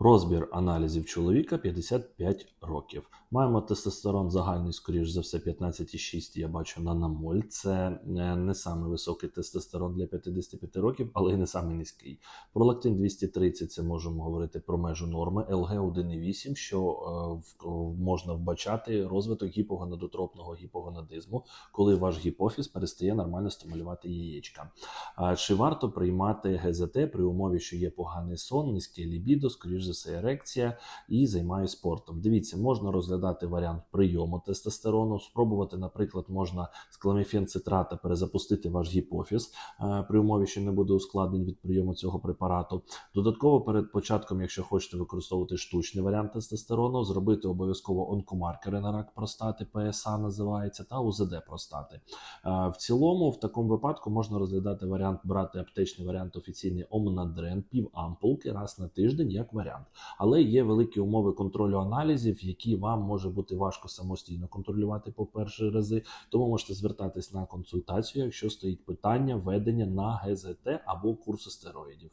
Розбір аналізів чоловіка 55 років. Маємо тестостерон загальний, скоріш за все, 15,6, я бачу на намоль. Це е, не самий високий тестостерон для 55 років, але і не самий низький. Пролактин 230 це можемо говорити про межу норми. ЛГ 1,8, що е, можна вбачати розвиток гіпогонадотропного гіпогонадизму, коли ваш гіпофіз перестає нормально стимулювати яєчка. Чи варто приймати ГЗТ при умові, що є поганий сон, низьке лібідо, скоріш все, ерекція і займаюся спортом? Дивіться, можна розглядати варіант прийому тестостерону. Спробувати, наприклад, можна з кламіфенцитрата перезапустити ваш гіпофіз е, при умові, що не буде ускладнень від прийому цього препарату. Додатково перед початком, якщо хочете використовувати штучний варіант тестостерону, зробити обов'язково онкомаркери на рак простати, ПСА називається, та УЗД простати. Е, В цілому, в такому випадку можна розглядати варіант брати аптечний варіант офіційний Омнадрен, пів ампулки раз на тиждень як варіант. Але є великі умови контролю аналізів, які вам може бути важко самостійно контролювати по перші рази. Тому можете звертатись на консультацію, якщо стоїть питання введення на ГЗТ або курсу стероїдів.